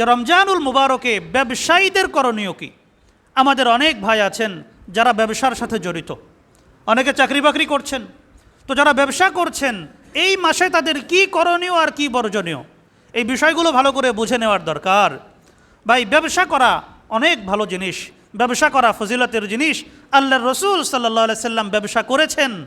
যে রমজানুল মুবারকে ব্যবসায়ীদের করণীয় কি? আমাদের অনেক ভাই আছেন যারা ব্যবসার সাথে জড়িত। অনেকে চাকরি বাকরি করছেন। তো যারা ব্যবসা করছেন, এই মাসে তাদের কি করণীয় আর কি বর্জনীয়? এই বিষয়গুলো ভালো করে বুঝে নেওয়ার দরকার। ভাই, ব্যবসা করা অনেক ভালো জিনিস। ব্যবসা করা ফজিলতের জিনিস। আল্লাহ রসুল সাল্লাহ সাল্লাম ব্যবসা করেছেন।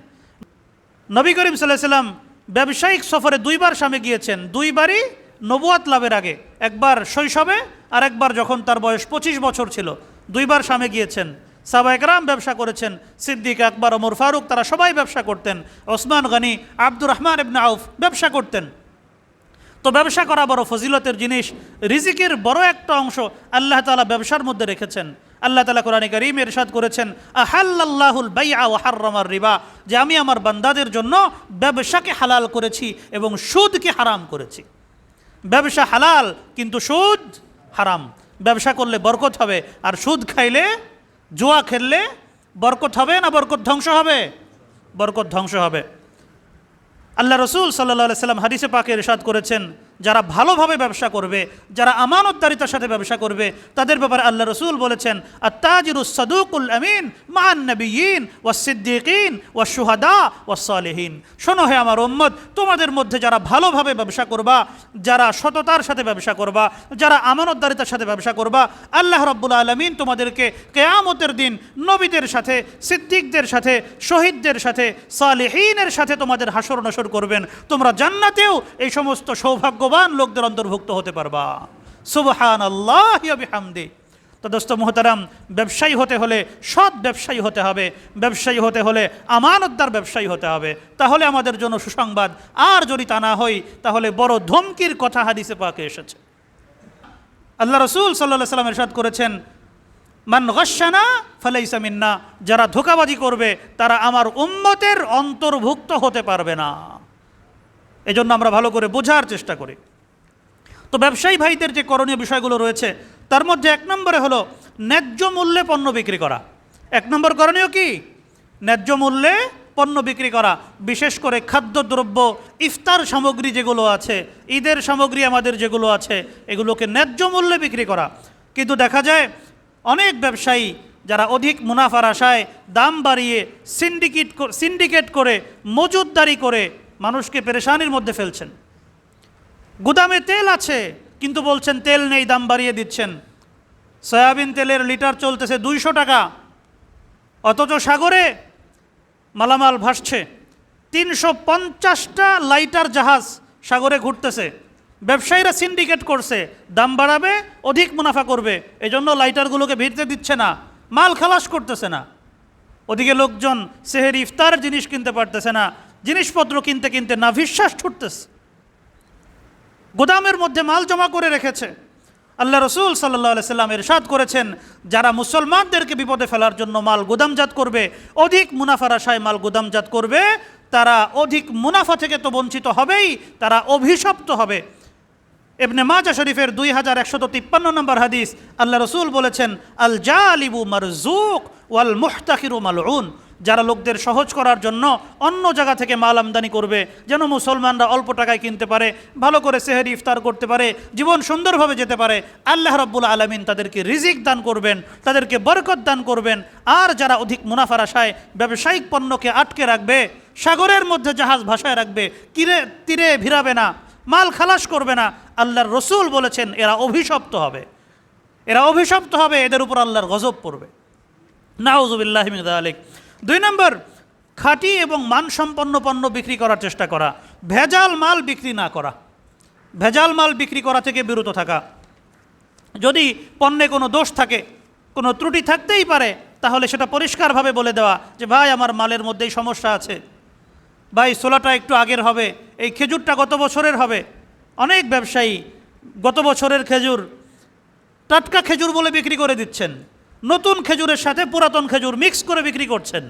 নবী করিম সাল্লাহ সাল্লাম ব্যবসায়িক সফরে দুইবার স্বামী গিয়েছেন। দুইবারই নবুয়াত লাভের আগে একবার শৈশবে আর একবার যখন তার বয়স পঁচিশ বছর ছিল, দুইবার স্বামী গিয়েছেন। সাবা একরাম ব্যবসা করেছেন, সিদ্দিক, আকবর, ওমর ফারুক, তারা সবাই ব্যবসা করতেন। ওসমান গনি, আব্দুর রহমান ইবনে আউফ ব্যবসা করতেন। তো ব্যবসা করা বড় ফজিলতের জিনিস, রিজিকের বড় একটা অংশ আল্লাহ তালা ব্যবসার মধ্যে রেখেছেন। আল্লাহ তালা কোরআন করিম এরশাদ করেছেন আহাল্লাহুল বাইআ ও হার্রামার রিবা, যে আমি আমার বান্দাদের জন্য ব্যবসাকে হালাল করেছি এবং সুদকে হারাম করেছি। ব্যবসা হালাল, কিন্তু সুদ হারাম। ব্যবসা করলে বরকত হবে, আর সুদ খাইলে, জোয়া খেললে বরকত হবে না বরকত ধ্বংস হবে? বরকত ধ্বংস হবে। আল্লাহ রসুল সাল্লাহ সাল্লাম হাদিসে পাকে রেশাদ করেছেন যারা ভালোভাবে ব্যবসা করবে, যারা আমানতদারিতার সাথে ব্যবসা করবে, তাদের ব্যাপারে আল্লাহ রসুল বলেছেন আত্তাজিরুস সাদুকুল আমিন মান নবীন ওয়া সিদ্দিকিন ও সুহাদা ও সালেহীন। শোনো হে আমার উম্মত, তোমাদের মধ্যে যারা ভালোভাবে ব্যবসা করবা, যারা সততার সাথে ব্যবসা করবা, যারা আমানতদারিতার সাথে ব্যবসা করবা, আল্লাহ রব্বুল আলমিন তোমাদেরকে কেয়ামতের দিন নবীদের সাথে, সিদ্দিকদের সাথে, শহীদদের সাথে, সালেহীনের সাথে তোমাদের হাসর নসর করবেন। তোমরা জান্নাতেও এই সমস্ত সৌভাগ্যবান লোকদের অন্তর্ভুক্ত হতে পারবা। সুবহান আল্লাহ হামদি তো দোস্ত মোহতারাম, ব্যবসায়ী হতে হলে সৎ ব্যবসায়ী হতে হবে, ব্যবসায়ী হতে হলে আমানতদার ব্যবসায়ী হতে হবে। তাহলে আমাদের জন্য সুসংবাদ। আর যদি তা না হই তাহলে বড় ধমকির কথা হাদিসে পাকে এসেছে। আল্লাহ রসুল সাল্লাহ সাল্লাম এরশাদ করেছেন, মান গসানা ফালাইসা মিন্না। যারা ধোকাবাজি করবে, তারা আমার উম্মতের অন্তর্ভুক্ত হতে পারবে না। এজন্য আমরা ভালো করে বোঝার চেষ্টা করি। তো ব্যবসায়ী ভাইদের যে করণীয় বিষয়গুলো রয়েছে, তার মধ্যে এক নম্বরে হলো ন্যায্য মূল্যে পণ্য বিক্রি করা। এক নম্বর করণীয় কি? ন্যায্য মূল্যে পণ্য বিক্রি করা। বিশেষ করে খাদ্যদ্রব্য, ইফতার সামগ্রী যেগুলো আছে, ঈদের সামগ্রী আমাদের যেগুলো আছে, এগুলোকে ন্যায্য মূল্যে বিক্রি করা। কিন্তু দেখা যায়, অনেক ব্যবসায়ী যারা অধিক মুনাফার আশায় দাম বাড়িয়ে সিন্ডিকেট সিন্ডিকেট করে মজুদদারি করে মানুষকে পেরেশানির মধ্যে ফেলছেন। গুদামে তেল আছে, কিন্তু বলছেন তেল নেই, দাম বাড়িয়ে দিচ্ছেন। সয়াবিন তেলের লিটার চলতেছে দুইশো টাকা। অথচ সাগরে মালামাল ভাসছে। তিনশো পঞ্চাশটা লাইটার জাহাজ সাগরে ঘুরতেছে। ব্যবসায়ীরা সিন্ডিকেট করছে, দাম বাড়াবে, অধিক মুনাফা করবে। এজন্য লাইটারগুলোকে ভিড়তে দিচ্ছে না, মাল খালাস করতেছে না। ওদিকে লোকজন সেহের ইফতার জিনিস কিনতে পারতেছে না জিনিসপত্র কিনতে কিনতে না বিশ্বাস ছুটতেছে। গোদামের মধ্যে মাল জমা করে রেখেছে। আল্লাহ রসুল সাল্লাহ সাল্লাম এরশাদ করেছেন, যারা মুসলমানদেরকে বিপদে ফেলার জন্য মাল গুদামজাত করবে, অধিক মুনাফার আশায় মাল গুদামজাত করবে, তারা অধিক মুনাফা থেকে তো বঞ্চিত হবেই, তারা অভিশপ্ত হবে। এবনে মাজা শরীফের দুই হাজার একশত তিপ্পান্ন নম্বর হাদিস, আল্লাহ রসুল বলেছেন আল জালিবু মারজুক ওয়াল মুহতাকিরু মালউন। যারা লোকদের সহজ করার জন্য অন্য জায়গা থেকে মাল আমদানি করবে, যেন মুসলমানরা অল্প টাকায় কিনতে পারে, ভালো করে সেহেরি ইফতার করতে পারে, জীবন সুন্দরভাবে যেতে পারে, আল্লাহ রব্বুল আলমিন তাদেরকে রিজিক দান করবেন, তাদেরকে বরকত দান করবেন। আর যারা অধিক মুনাফার আশায় ব্যবসায়িক পণ্যকে আটকে রাখবে, সাগরের মধ্যে জাহাজ ভাসায় রাখবে কিরে তীরে ভিড়াবে না, মাল খালাস করবে না, আল্লাহর রসুল বলেছেন, এরা অভিশপ্ত হবে। এরা অভিশপ্ত হবে, এদের উপর আল্লাহর গজব পড়বে। নাউজুবিল্লাহ আলিক দুই নম্বর, খাঁটি এবং মানসম্পন্ন পণ্য বিক্রি করার চেষ্টা করা। ভেজাল মাল বিক্রি না করা। ভেজাল মাল বিক্রি করা থেকে বিরত থাকা। যদি পণ্যে কোনো দোষ থাকে, কোনো ত্রুটি থাকতেই পারে, তাহলে সেটা পরিষ্কারভাবে বলে দেওয়া যে, ভাই, আমার মালের মধ্যেই সমস্যা আছে। ভাই সোলাটা একটু আগের হবে, এই খেজুরটা গত বছরের হবে। অনেক ব্যবসায়ী গত বছরের খেজুর টাটকা খেজুর বলে বিক্রি করে দিচ্ছেন। নতুন খেজুরের সাথে পুরাতন খেজুর মিক্স করে বিক্রি করছেন।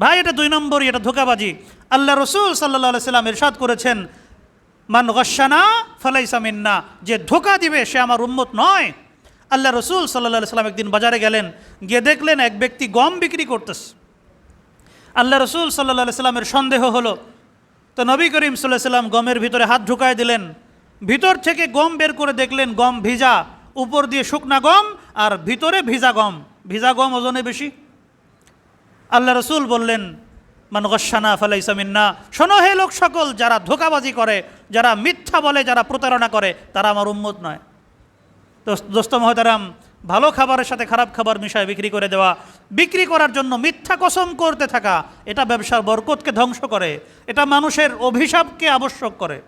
ভাই, এটা দুই নম্বরই, এটা ধোকাবাজি। আল্লাহ রসুল সাল্লাহ সাল্লাম এরশাদ করেছেন, মান গসানা ফালাইসা মিন্না যে ধোকা দিবে, সে আমার উন্মত নয়। আল্লাহ রসুল সাল্লাহ সাল্লাম একদিন বাজারে গেলেন, গিয়ে দেখলেন এক ব্যক্তি গম বিক্রি করতেছে। আল্লাহ রসুল সাল্লাহ সাল্লামের সন্দেহ হলো। তো নবী করিম সাল্লাহ সাল্লাম গমের ভিতরে হাত ঢুকায় দিলেন। ভিতর থেকে গম বের করে দেখলেন, গম ভিজা। উপর দিয়ে শুকনা গম আর ভিতরে ভিজা গম। ভিজা গম ওজনে বেশি। আল্লাহ রসুল বললেন, মান গসানা ফালাইসামিন্না শোনো হে লোক সকল, যারা ধোকাবাজি করে, যারা মিথ্যা বলে, যারা প্রতারণা করে, তারা আমার উম্মত নয়। দোস- দোস্ত মহতারাম, ভালো খাবারের সাথে খারাপ খাবার মিশায় বিক্রি করে দেওয়া, বিক্রি করার জন্য মিথ্যা কসম করতে থাকা, এটা ব্যবসার বরকতকে ধ্বংস করে, এটা মানুষের অভিশাপকে আবশ্যক করে।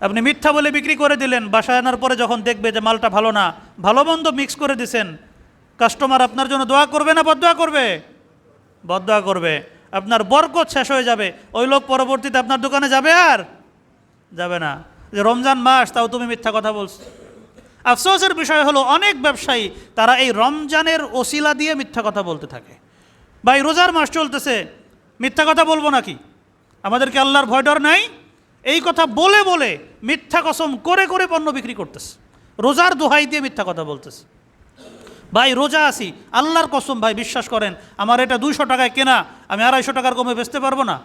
আপনি মিথ্যা বলে বিক্রি করে দিলেন, বাসায় আনার পরে যখন দেখবে যে মালটা ভালো না, ভালো মন্দ মিক্স করে দিছেন কাস্টমার আপনার জন্য দোয়া করবে না বদোয়া করবে? বদোয়া করবে। আপনার বরকত শেষ হয়ে যাবে। ওই লোক পরবর্তীতে আপনার দোকানে যাবে আর? যাবে না। যে রমজান মাস, তাও তুমি মিথ্যা কথা বলছো। আফসোসের বিষয় হলো, অনেক ব্যবসায়ী, তারা এই রমজানের ওসিলা দিয়ে মিথ্যা কথা বলতে থাকে। বা রোজার মাস চলতেছে। মিথ্যা কথা বলব নাকি? আমাদেরকে আল্লাহর ভয় ডর নাই? এই কথা বলে বলে মিথ্যা কসম করে করে পণ্য বিক্রি করতেছে। রোজার দোহাই দিয়ে মিথ্যা কথা বলতেছে। ভাই, রোজা আসি আল্লাহর কসম ভাই, বিশ্বাস করেন, আমার এটা দুইশো টাকায় কেনা, আমি আড়াইশো টাকার কমে বেচতে পারব না।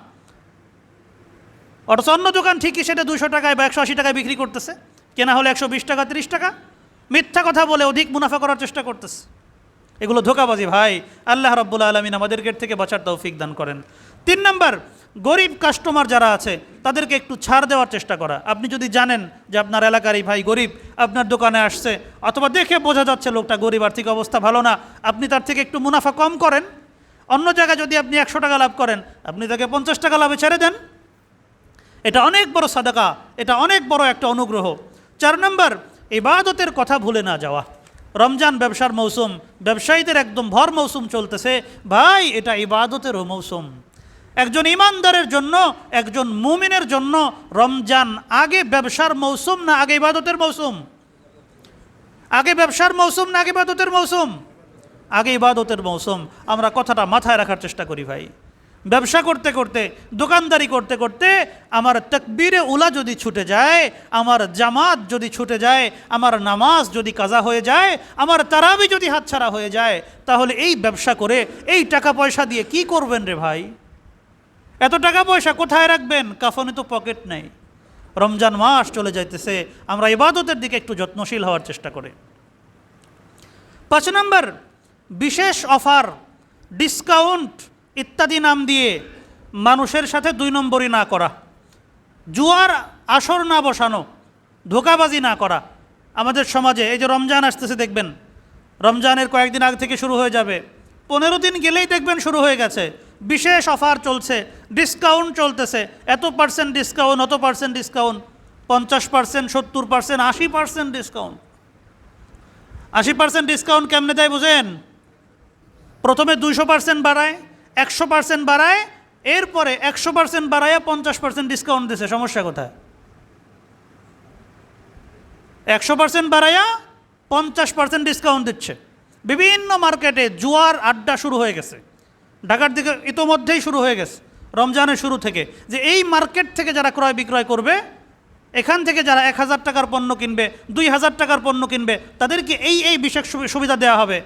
অথচ অন্য দোকান ঠিকই সেটা দুশো টাকায় বা একশো আশি টাকায় বিক্রি করতেছে। কেনা হলে একশো বিশ টাকা, তিরিশ টাকা। মিথ্যা কথা বলে অধিক মুনাফা করার চেষ্টা করতেছে। এগুলো ধোকাবাজি ভাই। আল্লাহ রব্বুল আলমিন আমাদের গেট থেকে বাঁচার তৌফিক দান করেন। তিন নম্বর, গরিব কাস্টমার যারা আছে, তাদেরকে একটু ছাড় দেওয়ার চেষ্টা করা। আপনি যদি জানেন যে আপনার এলাকারই ভাই গরিব, আপনার দোকানে আসছে, অথবা দেখে বোঝা যাচ্ছে লোকটা গরিব, আর্থিক অবস্থা ভালো না, আপনি তার থেকে একটু মুনাফা কম করেন। অন্য জায়গায় যদি আপনি একশো টাকা লাভ করেন, আপনি তাকে পঞ্চাশ টাকা লাভে ছেড়ে দেন। এটা অনেক বড় সাদাকা, এটা অনেক বড় একটা অনুগ্রহ। চার নম্বর, ইবাদতের কথা ভুলে না যাওয়া। রমজান ব্যবসার মৌসুম, ব্যবসায়ীদের একদম ভর মৌসুম চলতেছে। ভাই, এটা ইবাদতেরও মৌসুম। একজন ইমানদারের জন্য, একজন মুমিনের জন্য রমজান আগে ব্যবসার মৌসুম না আগে ইবাদতের মৌসুম? আগে ব্যবসার মৌসুম না আগে ইবাদতের মৌসুম? আগে ইবাদতের মৌসুম। আমরা কথাটা মাথায় রাখার চেষ্টা করি ভাই। ব্যবসা করতে করতে, দোকানদারি করতে করতে আমার তকবীরে উলা যদি ছুটে যায়, আমার জামাত যদি ছুটে যায়, আমার নামাজ যদি কাজা হয়ে যায়, আমার তারাবি যদি হাতছাড়া হয়ে যায়, তাহলে এই ব্যবসা করে এই টাকা পয়সা দিয়ে কি করবেন রে ভাই? এত টাকা পয়সা কোথায় রাখবেন? কাফনে তো পকেট নেই। রমজান মাস চলে যাইতেছে, আমরা ইবাদতের দিকে একটু যত্নশীল হওয়ার চেষ্টা করি। পাঁচ নম্বর, বিশেষ অফার, ডিসকাউন্ট ইত্যাদি নাম দিয়ে মানুষের সাথে দুই নম্বরই না করা। জুয়ার আসর না বসানো, ধোকাবাজি না করা। আমাদের সমাজে এই যে রমজান আসতেছে, দেখবেন? রমজানের কয়েকদিন আগে থেকে শুরু হয়ে যাবে। পনেরো দিন গেলেই দেখবেন শুরু হয়ে গেছে। বিশেষ অফার চলছে ডিসকাউন্ট চলতেছে। এত পার্সেন্ট ডিসকাউন্ট অত পার্সেন্ট ডিসকাউন্ট পঞ্চাশ পার্সেন্ট সত্তর পার্সেন্ট আশি পার্সেন্ট ডিসকাউন্ট আশি পার্সেন্ট ডিসকাউন্ট কেমনে দেয় বুঝেন? প্রথমে দুইশো পার্সেন্ট বাড়ায়, একশো পার্সেন্ট বাড়ায়, এরপরে একশো পার্সেন্ট বাড়ায় পঞ্চাশ পার্সেন্ট ডিসকাউন্ট দিছে, সমস্যা কোথায়? একশো পার্সেন্ট বাড়াইয়া পঞ্চাশ পার্সেন্ট ডিসকাউন্ট দিচ্ছে। বিভিন্ন মার্কেটে জুয়ার আড্ডা শুরু হয়ে গেছে। ঢাকার দিকে ইতোমধ্যেই শুরু হয়ে গেছে, রমজানের শুরু থেকে। যে এই মার্কেট থেকে যারা ক্রয় বিক্রয় করবে, এখান থেকে যারা এক হাজার টাকার পণ্য কিনবে, দুই হাজার টাকার পণ্য কিনবে, তাদেরকে এই এই বিশেষ সুবি- সুবিধা দেওয়া হবে।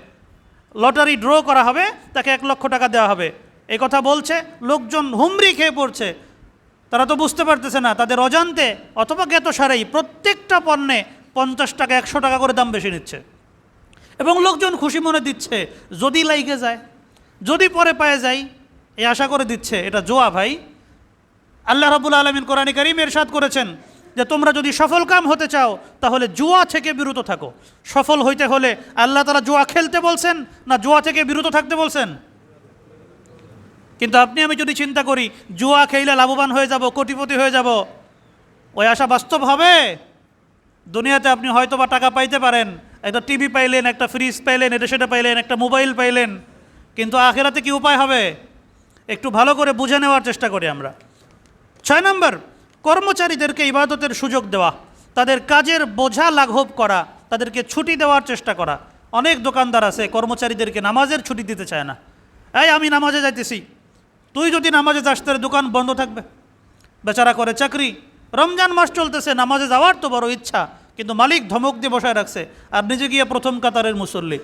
লটারি ড্র করা হবে, তাকে এক লক্ষ টাকা দেওয়া হবে। এই কথা বলছে, লোকজন হুমড়ি খেয়ে পড়ছে। তারা তো বুঝতে পারতেছে না, তাদের অজান্তে অথবা জ্ঞাত সারেই প্রত্যেকটা পণ্যে পঞ্চাশ টাকা, একশো টাকা করে দাম বেশি নিচ্ছে। এবং লোকজন খুশি মনে দিচ্ছে, যদি লাইগে যায়। যদি পরে পায়ে যাই এই আশা করে দিচ্ছে, এটা জোয়া ভাই। আল্লাহ রাবুল আলমিন কোরআনী করিম এরশাদ করেছেন যে, তোমরা যদি সফল কাম হতে চাও, তাহলে জুয়া থেকে বিরত থাকো। সফল হইতে হলে আল্লাহ তারা জুয়া খেলতে বলছেন, না জুয়া থেকে বিরত থাকতে বলছেন? কিন্তু আপনি, আমি যদি চিন্তা করি, জুয়া খেলে লাভবান হয়ে যাব, কোটিপতি হয়ে যাব, ওই আশা বাস্তব হবে? দুনিয়াতে আপনি হয়তো বা টাকা পাইতে পারেন, একটা টিভি পাইলেন, একটা ফ্রিজ পাইলেন, এটা সেটা পাইলেন, একটা মোবাইল পাইলেন কিন্তু আখেরাতে কি উপায় হবে? একটু ভালো করে বুঝে নেওয়ার চেষ্টা করি আমরা। ছয় নম্বর, কর্মচারীদেরকে ইবাদতের সুযোগ দেওয়া, তাদের কাজের বোঝা লাঘব করা, তাদেরকে ছুটি দেওয়ার চেষ্টা করা। অনেক দোকানদার আছে, কর্মচারীদেরকে নামাজের ছুটি দিতে চায় না। এই, আমি নামাজে যাইতেছি। তুই যদি নামাজে যাস, তাহলে দোকান বন্ধ থাকবে। বেচারা করে চাকরি। রমজান মাস চলতেছে, নামাজে যাওয়ার তো বড় ইচ্ছা, কিন্তু মালিক ধমক দিয়ে বসায় রাখছে, আর নিজে গিয়ে প্রথম কাতারের মুসল্লি।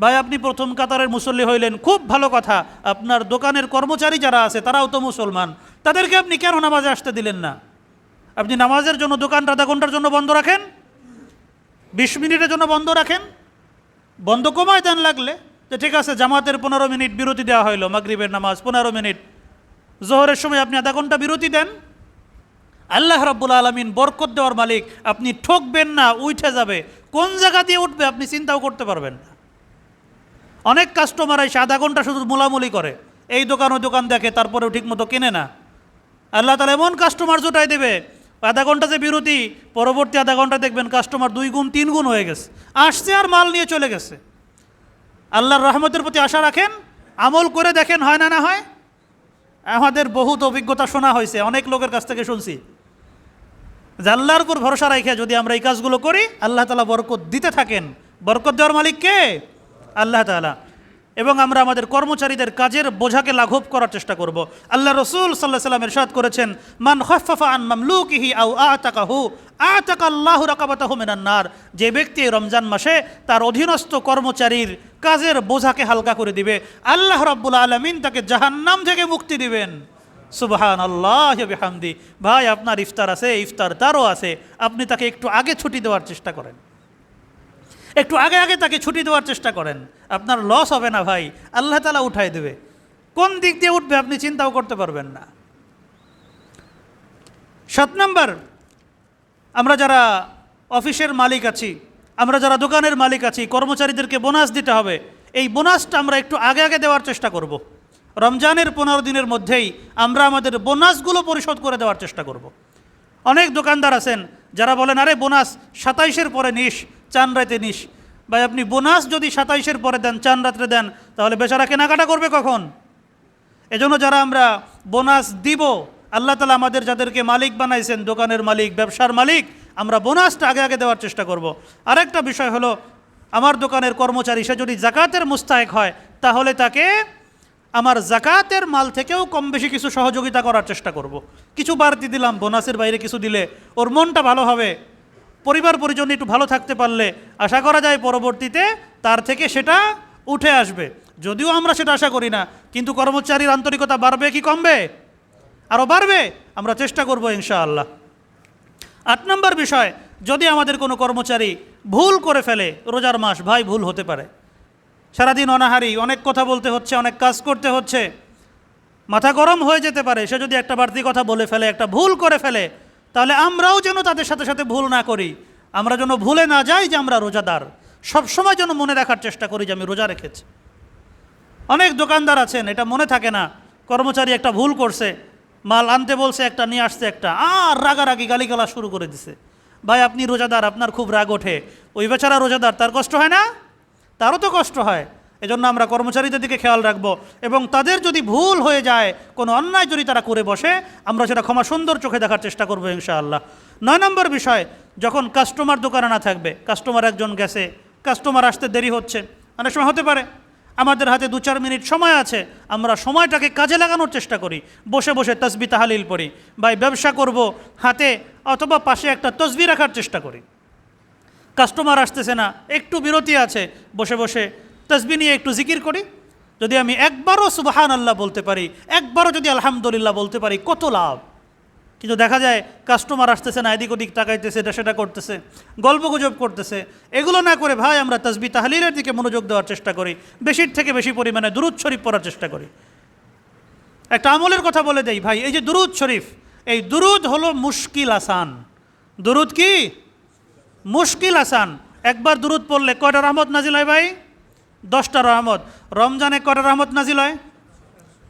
ভাই, আপনি প্রথম কাতারের মুসল্লি হইলেন। খুব ভালো কথা। আপনার দোকানের কর্মচারী যারা আছে, তারাও তো মুসলমান। তাদেরকে আপনি কেন নামাজে আসতে দিলেন না? আপনি নামাজের জন্য দোকানটা আধা ঘণ্টার জন্য বন্ধ রাখেন? বিশ মিনিটের জন্য বন্ধ রাখেন? বন্ধ কমায় দেন লাগলে। যে ঠিক আছে, জামাতের পনেরো মিনিট বিরতি দেওয়া হইল, মাগরিবের নামাজ পনেরো মিনিট। জোহরের সময় আপনি আধা ঘণ্টা বিরতি দেন। আল্লাহ রাব্বুল আলমিন বরকত দেওয়ার মালিক। আপনি ঠকবেন না, উঠে যাবে। কোন জায়গা দিয়ে উঠবে, আপনি চিন্তাও করতে পারবেন না। অনেক কাস্টমার এসে আধা ঘণ্টা শুধু মোলামুলি করে। এই দোকান, ওই দোকান দেখে তারপরেও ঠিকমতো কেনে না। আল্লাহ তালা এমন কাস্টমার জোটাই দেবে, আধা ঘণ্টা যে বিরতি, পরবর্তী আধা ঘণ্টা দেখবেন কাস্টমার দুই গুণ, তিন গুণ হয়ে গেছে। আসছে আর মাল নিয়ে চলে গেছে। আল্লাহর রহমতের প্রতি আশা রাখেন, আমল করে দেখেন হয় না না হয়। আমাদের বহুত অভিজ্ঞতা শোনা হয়েছে, অনেক লোকের কাছ থেকে শুনছি। যে আল্লাহর উপর ভরসা রেখে যদি আমরা এই কাজগুলো করি, আল্লাহ তালা বরকত দিতে থাকেন। বরকত দেওয়ার মালিক কে? আল্লাহ তালা এবং আমরা আমাদের কর্মচারীদের কাজের বোঝাকে লাঘব করার চেষ্টা করব। আল্লাহ রসুল সাল্লাহ সাল্লাম এরশাদ করেছেন, মান খফফা আন মামলুকিহি আউ আতাকাহু আতাকা আল্লাহু রাকাবাতাহু মিনান নার। যে ব্যক্তি রমজান মাসে তার অধীনস্থ কর্মচারীর কাজের বোঝাকে হালকা করে দিবে, আল্লাহ রাব্বুল আলামিন তাকে জাহান্নাম থেকে মুক্তি দিবেন। সুবহান আল্লাহ বিহামদি। ভাই, আপনার ইফতার আছে, ইফতার তারও আছে। আপনি তাকে একটু আগে ছুটি দেওয়ার চেষ্টা করেন। একটু আগে আগে তাকে ছুটি দেওয়ার চেষ্টা করেন আপনার লস হবে না ভাই আল্লাহ তালা উঠাই দেবে কোন দিক দিয়ে উঠবে আপনি চিন্তাও করতে পারবেন না সাত নম্বর, আমরা যারা অফিসের মালিক আছি, আমরা যারা দোকানের মালিক আছি, কর্মচারীদেরকে বোনাস দিতে হবে, এই বোনাসটা আমরা একটু আগে আগে দেওয়ার চেষ্টা করব। রমজানের পনেরো দিনের মধ্যেই আমরা আমাদের বোনাসগুলো পরিশোধ করে দেওয়ার চেষ্টা করব। অনেক দোকানদার আছেন যারা বলেন, আরে বোনাস, সাতাইশের পরে নিস, চান রাতে নিস ভাই, আপনি বোনাস যদি সাতাইশের পরে দেন, চান রাত্রে দেন, তাহলে বেচারা কেনাকাটা করবে কখন এজন্য যারা আমরা বোনাস দিব, আল্লাহ তালা আমাদের যাদেরকে মালিক বানাইছেন, দোকানের মালিক, ব্যবসার মালিক, আমরা বোনাসটা আগে আগে দেওয়ার চেষ্টা করব। আরেকটা বিষয় হলো, আমার দোকানের কর্মচারী, সে যদি জাকাতের মুস্তাহেক হয়, তাহলে তাকে আমার জাকাতের মাল থেকেও কম বেশি কিছু সহযোগিতা করার চেষ্টা করব। কিছু বাড়তি দিলাম, বোনাসের বাইরে কিছু দিলে ওর মনটা ভালো হবে। পরিবার পরিজন একটু ভালো থাকতে পারলে আশা করা যায় পরবর্তীতে তার থেকে সেটা উঠে আসবে। যদিও আমরা সেটা আশা করি না, কিন্তু কর্মচারীর আন্তরিকতা বাড়বে কি কমবে? আরও বাড়বে, আমরা চেষ্টা করব ইনশাআল্লাহ। আট নম্বর বিষয়, যদি আমাদের কোনো কর্মচারী ভুল করে ফেলে, রোজার মাস ভাই ভুল হতে পারে। সারাদিন অনাহারি, অনেক কথা বলতে হচ্ছে, অনেক কাজ করতে হচ্ছে। মাথা গরম হয়ে যেতে পারে, সে যদি একটা বাড়তি কথা বলে ফেলে, একটা ভুল করে ফেলে, তাহলে আমরাও যেন তাদের সাথে সাথে ভুল না করি। আমরা যেন ভুলে না যাই যে আমরা রোজাদার। সবসময় যেন মনে রাখার চেষ্টা করি যে আমি রোজা রেখেছি। অনেক দোকানদার আছেন, এটা মনে থাকে না, কর্মচারী একটা ভুল করছে, মাল আনতে বলছে একটা, নিয়ে আসছে একটা, আর রাগারাগি গালিগালা শুরু করে দিছে। ভাই, আপনি রোজাদার, আপনার খুব রাগ ওঠে। ওই বেচারা রোজাদার, তার কষ্ট হয় না? তারও তো কষ্ট হয়। এজন্য আমরা কর্মচারীদের দিকে খেয়াল রাখব এবং তাদের যদি ভুল হয়ে যায়, কোনো অন্যায় যদি তারা করে বসে, আমরা সেটা ক্ষমা সুন্দর চোখে দেখার চেষ্টা করব ইনশাআল্লাহ। নয় নম্বর বিষয়, যখন কাস্টমার দোকানে না থাকবে কাস্টমার একজন গেছে কাস্টমার আসতে দেরি হচ্ছে, অনেক সময় হতে পারে। আমাদের হাতে দু চার মিনিট সময় আছে, আমরা সময়টাকে কাজে লাগানোর চেষ্টা করি, বসে বসে তসবি তাহালিল পড়ি বা ব্যবসা করব হাতে অথবা পাশে একটা তসবি রাখার চেষ্টা করি। কাস্টমার আসতেছে না, একটু বিরতি আছে, বসে বসে তসবি নিয়ে একটু জিকির করি। যদি আমি একবারও সুবাহান আল্লাহ বলতে পারি, একবারও যদি আলহামদুলিল্লাহ বলতে পারি, কত লাভ? কিন্তু দেখা যায় কাস্টমার আসতেছে না, এদিক ওদিক তাকাইতেছে, এটা সেটা করতেছে গল্পগুজব করতেছে। এগুলো না করে ভাই আমরা তসবি তাহলিলের দিকে মনোযোগ দেওয়ার চেষ্টা করি, বেশির থেকে বেশি পরিমাণে দুরুদ শরীফ পড়ার চেষ্টা করি। একটা আমলের কথা বলে দেই ভাই, এই যে দুরুদ শরীফ, এই দুরুদ হলো মুশকিল আসান। দুরুদ কি? মুশকিল আসান একবার দূরত পড়লে কয়টা রহমত নাজিল হয় ভাই? দশটা রহমত। রমজানে কয়টা রহমত নাজিল হয়?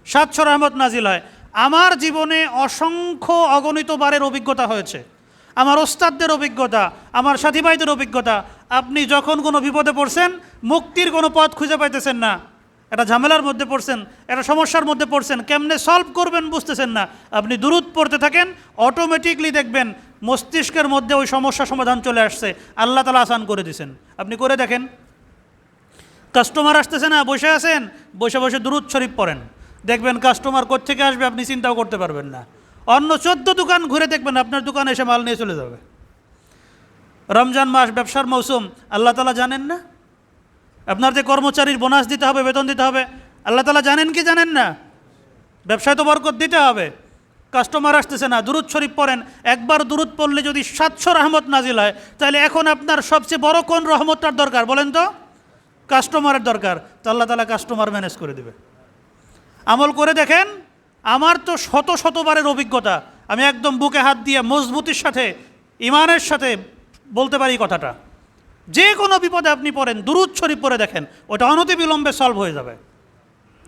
সাতশো রহমত নাজিল হয়। আমার জীবনে অসংখ্য অগণিত বারের অভিজ্ঞতা হয়েছে। আমার ওস্তাদদের অভিজ্ঞতা, আমার সাথী ভাইদের অভিজ্ঞতা। আপনি যখন কোনো বিপদে পড়ছেন, মুক্তির কোনো পথ খুঁজে পাইতেছেন না। একটা ঝামেলার মধ্যে পড়ছেন একটা সমস্যার মধ্যে পড়ছেন, কেমনে সলভ করবেন বুঝতেছেন না। আপনি দূরত পড়তে থাকেন অটোমেটিকলি দেখবেন মস্তিষ্কের মধ্যে ওই সমস্যা সমাধান চলে আসছে। আল্লাহ তালা আসান করে দিছেন আপনি করে দেখেন। কাস্টমার আসতেছে না, বসে আছেন, বসে বসে দুরুদ শরীফ পড়েন। দেখবেন কাস্টমার কোত্থেকে আসবে আপনি চিন্তাও করতে পারবেন না। অন্য চোদ্দ দোকান ঘুরে দেখবেন, আপনার দোকানে এসে মাল নিয়ে চলে যাবে। রমজান মাস, ব্যবসার মৌসুম, আল্লাহ তালা জানেন না? আপনার যে কর্মচারীর বোনাস দিতে হবে, বেতন দিতে হবে, আল্লাহ তালা জানেন কি জানেন না? ব্যবসায় তো বরকত দিতে হবে। কাস্টমার আসতেছে না, দুরুদ শরীফ পড়েন। একবার দুরুদ পড়লে যদি সাতশো রহমত নাজিল হয়, তাহলে এখন আপনার সবচেয়ে বড় কোন রহমতটার দরকার বলেন তো? কাস্টমারের দরকার। তো আল্লাহ তালা কাস্টমার ম্যানেজ করে দেবে। আমল করে দেখেন, আমার তো শত শতবারের অভিজ্ঞতা। আমি একদম বুকে হাত দিয়ে মজবুতির সাথে, ইমানের সাথে বলতে পারি কথাটা। যে কোনো বিপদে আপনি পড়েন, দুরুদ শরীফ পরে দেখেন, ওটা অনতি বিলম্বে সলভ হয়ে যাবে।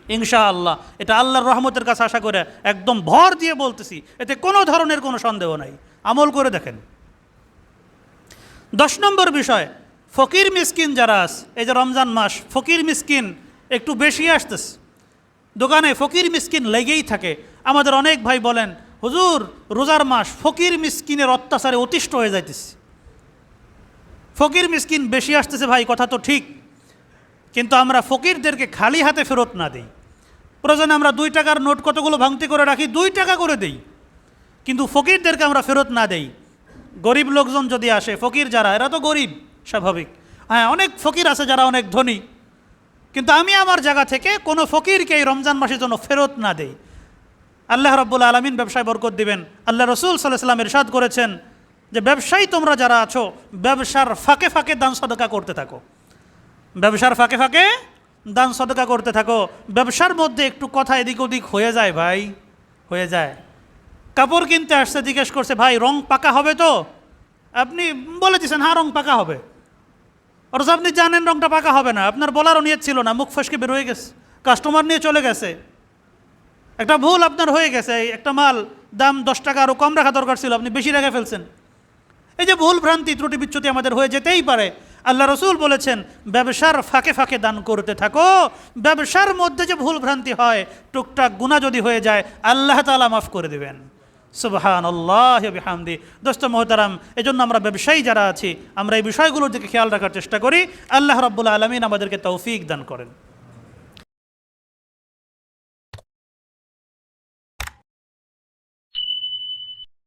ইনশা আল্লাহ এটা আল্লাহর রহমতের কাছে আশা করে একদম ভর দিয়ে বলতেছি, এতে কোনো ধরনের কোনো সন্দেহ নাই। আমল করে দেখেন। দশ নম্বর বিষয়, ফকির মিসকিন যারা আস, এই যে রমজান মাস, ফকির মিসকিন একটু বেশি আসতেছে। দোকানে ফকির মিসকিন লেগেই থাকে। আমাদের অনেক ভাই বলেন, হুজুর, রোজার মাস ফকির মিসকিনের অত্যাচারে অতিষ্ঠ হয়ে যাইতেছে। ফকির মিসকিন বেশি আসতেছে ভাই, কথা তো ঠিক। কিন্তু আমরা ফকিরদেরকে খালি হাতে ফেরত না দিই। প্রয়োজনে আমরা দুই টাকার নোট কতগুলো ভাঙতি করে রাখি, দুই টাকা করে দেই। কিন্তু ফকিরদেরকে আমরা ফেরত না দেই। গরিব লোকজন যদি আসে, ফকির যারা, এরা তো গরিব, স্বাভাবিক। হ্যাঁ অনেক ফকির আছে যারা অনেক ধনী। কিন্তু আমি আমার জায়গা থেকে কোনো ফকিরকে এই রমজান মাসের জন্য ফেরত না দেই। আল্লাহ রব্বুল আলমিন ব্যবসায় বরকত দিবেন। আল্লাহ রসুল সাল্লাহ সাল্লাম ইরশাদ করেছেন যে ব্যবসায়ী তোমরা যারা আছো, ব্যবসার ফাঁকে ফাঁকে দান সদকা করতে থাকো। ব্যবসার ফাঁকে ফাঁকে দান সদকা করতে থাকো। ব্যবসার মধ্যে একটু কথা এদিক ওদিক হয়ে যায় ভাই, হয়ে যায়। কাপড় কিনতে আসছে, জিজ্ঞেস করছে, ভাই, রং পাকা হবে তো? আপনি বলে দিয়েছেন হ্যাঁ রং পাকা হবে। অথচ আপনি জানেন রংটা পাকা হবে না। আপনার বলারও নিয়ত ছিল না, মুখ ফসকে বের হয়ে গেছে, কাস্টমার নিয়ে চলে গেছে। একটা ভুল আপনার হয়ে গেছে একটা মাল দাম দশ টাকা আরও কম রাখা দরকার ছিল, আপনি বেশি রেখে ফেলছেন। এই যে ভুল ভ্রান্তি ত্রুটি বিচ্যুতি আমাদের হয়ে যেতেই পারে, আল্লাহ রসুল বলেছেন, ব্যবসার ফাঁকে ফাঁকে দান করতে থাকো, ব্যবসার মধ্যে যে ভুল ভ্রান্তি হয়, টুকটাক গুণা যদি হয়ে যায়, আল্লাহ তালা মাফ করে দেবেন। সুবহান আল্লাহ বিহামদি। দোস্ত মোহতারাম এই জন্য আমরা ব্যবসায়ী যারা আছি, আমরা এই বিষয়গুলোর দিকে খেয়াল রাখার চেষ্টা করি। আল্লাহ রব্বুল আলমিন আমাদেরকে তৌফিক দান করেন।